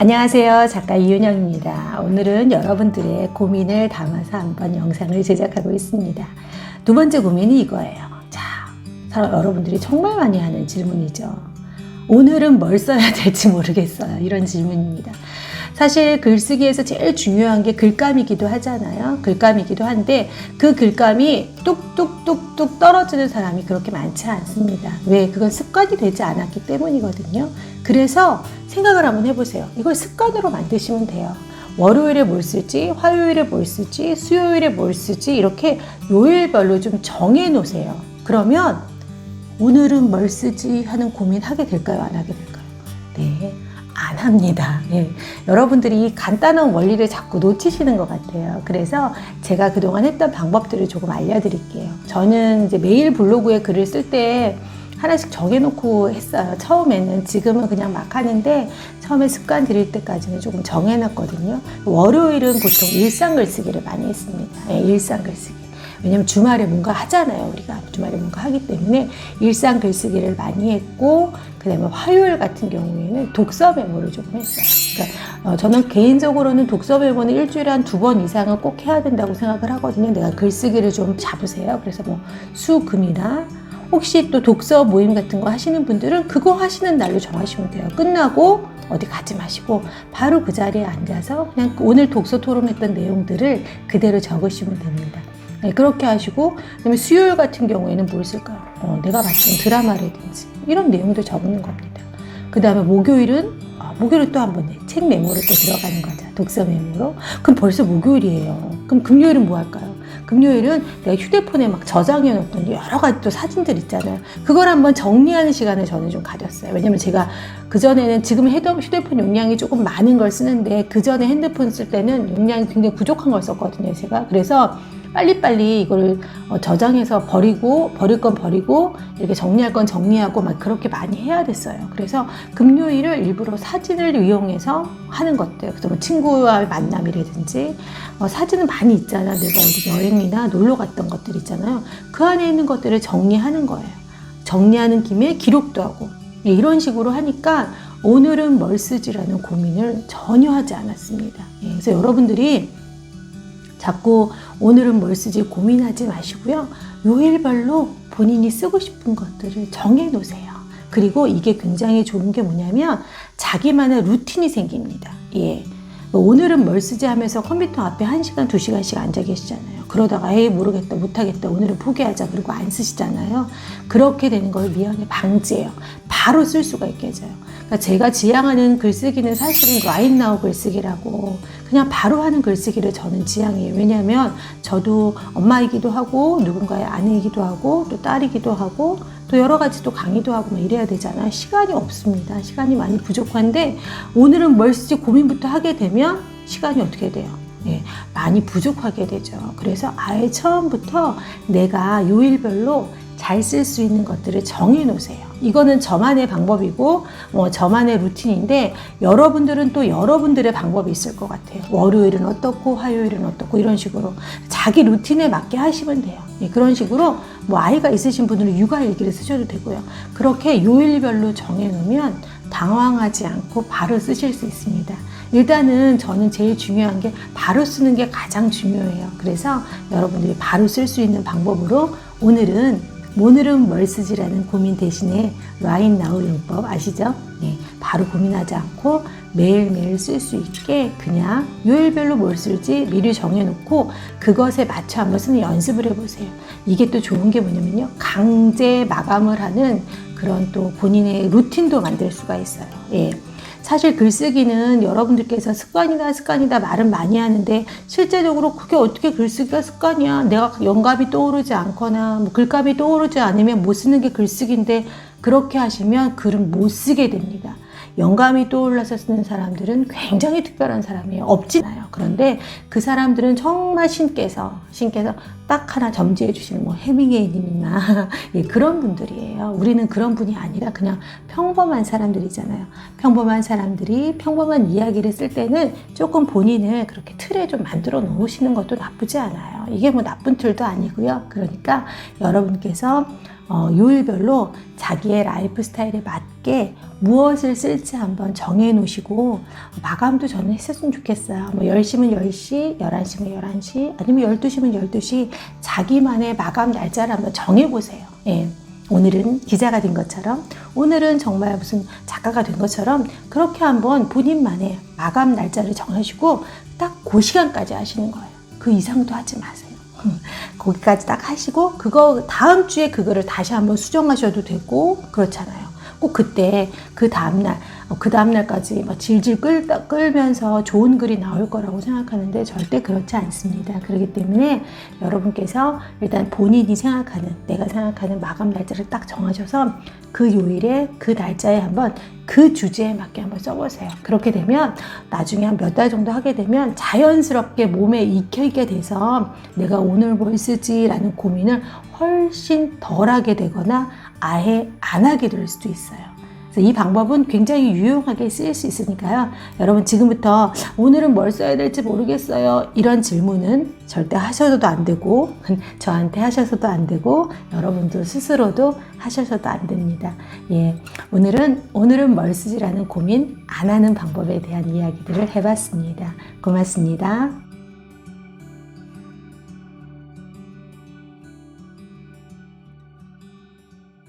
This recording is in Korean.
안녕하세요. 작가 이윤영입니다. 오늘은 여러분들의 고민을 담아서 한번 영상을 제작하고 있습니다. 두 번째 고민이 이거예요. 자, 여러분들이 정말 많이 하는 질문이죠. 오늘은 뭘 써야 될지 모르겠어요. 이런 질문입니다. 사실 글쓰기에서 제일 중요한 게 글감이기도 하잖아요. 글감이기도 한데 그 글감이 뚝뚝뚝뚝 떨어지는 사람이 그렇게 많지 않습니다. 왜? 그건 습관이 되지 않았기 때문이거든요. 그래서 생각을 한번 해보세요. 이걸 습관으로 만드시면 돼요. 월요일에 뭘 쓰지, 화요일에 뭘 쓰지, 수요일에 뭘 쓰지, 이렇게 요일별로 좀 정해 놓으세요. 그러면 오늘은 뭘 쓰지 하는 고민 하게 될까요? 안 하게 될까요? 네. 안 합니다. 예. 여러분들이 이 간단한 원리를 자꾸 놓치시는 것 같아요. 그래서 제가 그동안 했던 방법들을 조금 알려드릴게요. 저는 이제 매일 블로그에 글을 쓸 때 하나씩 정해놓고 했어요. 처음에는. 지금은 그냥 막 하는데 처음에 습관 들일 때까지는 조금 정해놨거든요. 월요일은 보통 일상 글쓰기를 많이 했습니다. 예, 일상 글쓰기. 왜냐면 주말에 뭔가 하잖아요. 우리가 주말에 뭔가 하기 때문에 일상 글쓰기를 많이 했고, 그 다음에 화요일 같은 경우에는 독서 메모를 조금 했어요. 그러니까 어, 저는 개인적으로는 독서 메모는 일주일에 한 두 번 이상은 꼭 해야 된다고 생각을 하거든요. 내가 글쓰기를 좀 잡으세요. 그래서 뭐 수, 금이나 혹시 또 독서 모임 같은 거 하시는 분들은 그거 하시는 날로 정하시면 돼요. 끝나고 어디 가지 마시고 바로 그 자리에 앉아서 그냥 오늘 독서 토론했던 내용들을 그대로 적으시면 됩니다. 네, 그렇게 하시고 그다음에 수요일 같은 경우에는 뭘 쓸까요? 어, 내가 봤던 드라마라든지 이런 내용들 적는 겁니다. 그 다음에 목요일은 아, 목요일은 또한 번 책 메모로 또 들어가는 거죠. 독서 메모로. 그럼 벌써 목요일이에요. 그럼 금요일은 뭐 할까요? 금요일은 내가 휴대폰에 막 저장해 놓던 여러 가지 또 사진들 있잖아요. 그걸 한번 정리하는 시간을 저는 좀 가졌어요. 왜냐면 제가 그전에는 지금 휴대폰 용량이 조금 많은 걸 쓰는데 그전에 핸드폰 쓸 때는 용량이 굉장히 부족한 걸 썼거든요. 제가. 그래서 빨리빨리 이걸 어, 저장해서 버리고 버릴 건 버리고 이렇게 정리할 건 정리하고 막 그렇게 많이 해야 됐어요. 그래서 금요일을 일부러 사진을 이용해서 하는 것들, 그래서 뭐 친구와의 만남이라든지 어, 사진은 많이 있잖아. 내가 어디 여행이나 놀러 갔던 것들 있잖아요. 그 안에 있는 것들을 정리하는 거예요. 정리하는 김에 기록도 하고 예, 이런 식으로 하니까 오늘은 뭘 쓰지라는 고민을 전혀 하지 않았습니다. 예, 그래서 여러분들이 자꾸 오늘은 뭘 쓰지 고민하지 마시고요. 요일별로 본인이 쓰고 싶은 것들을 정해 놓으세요. 그리고 이게 굉장히 좋은 게 뭐냐면 자기만의 루틴이 생깁니다. 예. 오늘은 뭘 쓰지 하면서 컴퓨터 앞에 1시간, 2시간씩 앉아 계시잖아요. 그러다가 에이 모르겠다, 못하겠다, 오늘은 포기하자 그리고 안 쓰시잖아요. 그렇게 되는 걸 미연에 방지해요. 바로 쓸 수가 있게 해줘요. 그러니까 제가 지향하는 글쓰기는 사실은 라인나우 글쓰기라고 그냥 바로 하는 글쓰기를 저는 지향해요. 왜냐하면 저도 엄마이기도 하고 누군가의 아내이기도 하고 또 딸이기도 하고 또 여러 가지 또 강의도 하고 막 이래야 되잖아요. 시간이 없습니다. 시간이 많이 부족한데 오늘은 뭘 쓸지 고민부터 하게 되면 시간이 어떻게 돼요? 예, 많이 부족하게 되죠. 그래서 아예 처음부터 내가 요일별로 잘 쓸 수 있는 것들을 정해 놓으세요. 이거는 저만의 방법이고, 뭐 저만의 루틴인데, 여러분들은 또 여러분들의 방법이 있을 것 같아요. 월요일은 어떻고, 화요일은 어떻고, 이런 식으로 자기 루틴에 맞게 하시면 돼요. 예, 그런 식으로 뭐 아이가 있으신 분들은 육아 일기를 쓰셔도 되고요. 그렇게 요일별로 정해 놓으면 당황하지 않고 바로 쓰실 수 있습니다. 일단은 저는 제일 중요한 게 바로 쓰는 게 가장 중요해요. 그래서 여러분들이 바로 쓸 수 있는 방법으로 오늘은 오늘은 뭘 쓰지라는 고민 대신에 라인 나우 용법 아시죠? 네, 바로 고민하지 않고 매일매일 쓸 수 있게 그냥 요일별로 뭘 쓸지 미리 정해놓고 그것에 맞춰 한번 쓰는 연습을 해보세요. 이게 또 좋은 게 뭐냐면요. 강제 마감을 하는 그런 또 본인의 루틴도 만들 수가 있어요. 예. 사실 글쓰기는 여러분들께서 습관이다 습관이다 말은 많이 하는데 실제적으로 그게 어떻게 글쓰기가 습관이야 내가 영감이 떠오르지 않거나 뭐 글감이 떠오르지 않으면 못 쓰는 게 글쓰기인데 그렇게 하시면 글은 못 쓰게 됩니다. 영감이 떠올라서 쓰는 사람들은 굉장히 특별한 사람이에요. 없진 않아요. 그런데 그 사람들은 정말 신께서, 신께서 딱 하나 점지해 주시는 뭐 해밍웨이님이나 예, 그런 분들이에요. 우리는 그런 분이 아니라 그냥 평범한 사람들이잖아요. 평범한 사람들이 평범한 이야기를 쓸 때는 조금 본인을 그렇게 틀에 좀 만들어 놓으시는 것도 나쁘지 않아요. 이게 뭐 나쁜 틀도 아니고요. 그러니까 여러분께서 어, 요일별로 자기의 라이프 스타일에 맞게 무엇을 쓸지 한번 정해 놓으시고 마감도 저는 했었으면 좋겠어요. 뭐 10시면 10시, 11시면 11시, 아니면 12시면 12시 자기만의 마감 날짜를 한번 정해 보세요. 예. 오늘은 기자가 된 것처럼 오늘은 정말 무슨 작가가 된 것처럼 그렇게 한번 본인만의 마감 날짜를 정하시고 딱 그 시간까지 하시는 거예요. 그 이상도 하지 마세요. 거기까지 딱 하시고 그거 다음 주에 그거를 다시 한번 수정하셔도 되고 그렇잖아요. 꼭 그때 그 다음날 어, 그 다음날까지 막 질질 끌, 끌면서 좋은 글이 나올 거라고 생각하는데 절대 그렇지 않습니다. 그렇기 때문에 여러분께서 일단 본인이 생각하는 내가 생각하는 마감 날짜를 딱 정하셔서 그 요일에 그 날짜에 한번 그 주제에 맞게 한번 써보세요. 그렇게 되면 나중에 한 몇 달 정도 하게 되면 자연스럽게 몸에 익혀있게 돼서 내가 오늘 뭘 쓰지라는 고민을 훨씬 덜 하게 되거나 아예 안 하게 될 수도 있어요. 이 방법은 굉장히 유용하게 쓰일 수 있으니까요. 여러분 지금부터 오늘은 뭘 써야 될지 모르겠어요. 이런 질문은 절대 하셔도 안 되고 저한테 하셔서도 안 되고 여러분들 스스로도 하셔서도 안 됩니다. 예, 오늘은 오늘은 뭘 쓰지라는 고민 안 하는 방법에 대한 이야기들을 해 봤습니다. 고맙습니다.